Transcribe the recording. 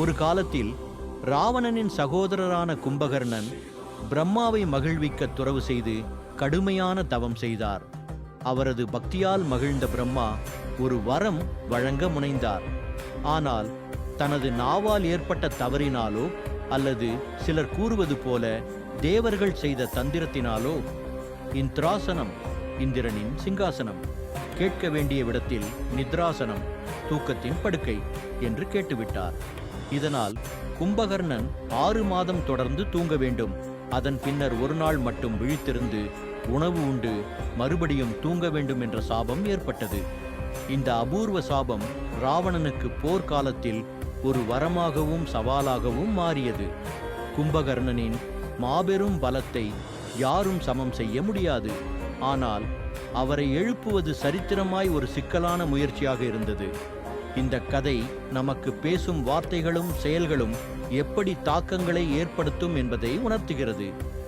ஒரு காலத்தில் ராவணனின் சகோதரரான கும்பகர்ணன் பிரம்மாவை மகிழ்விக்க துறவு செய்து கடுமையான தவம் செய்தார். அவரது பக்தியால் மகிழ்ந்த பிரம்மா ஒரு வரம் வழங்க முனைந்தார். ஆனால் தனது நாவால் ஏற்பட்ட தவறினாலோ அல்லது சிலர் கூறுவது போல தேவர்கள் செய்த தந்திரத்தினாலோ இந்திராசனம் இந்திரனின் சிங்காசனம் கேட்க வேண்டிய விடத்தில் நித்ராசனம் தூக்கத்தின் படுக்கை என்று கேட்டுவிட்டார். இதனால் கும்பகர்ணன் ஆறு மாதம் தொடர்ந்து தூங்க வேண்டும். அதன் பின்னர் ஒரு நாள் மட்டும் விழித்திருந்து உணவு உண்டு மறுபடியும் தூங்க வேண்டும் என்ற சாபம் ஏற்பட்டது. இந்த அபூர்வ சாபம் ராவணனுக்கு போர்க்காலத்தில் ஒரு வரமாகவும் சவாலாகவும் மாறியது. கும்பகர்ணனின் மாபெரும் பலத்தை யாரும் சமம் செய்ய முடியாது. ஆனால் அவரை எழுப்புவது சரித்திரமாய் ஒரு சிக்கலான முயற்சியாக இருந்தது. இந்த கதை நமக்கு பேசும் வார்த்தைகளும் செயல்களும் எப்படி தாக்கங்களை ஏற்படுத்தும் என்பதை உணர்த்துகிறது.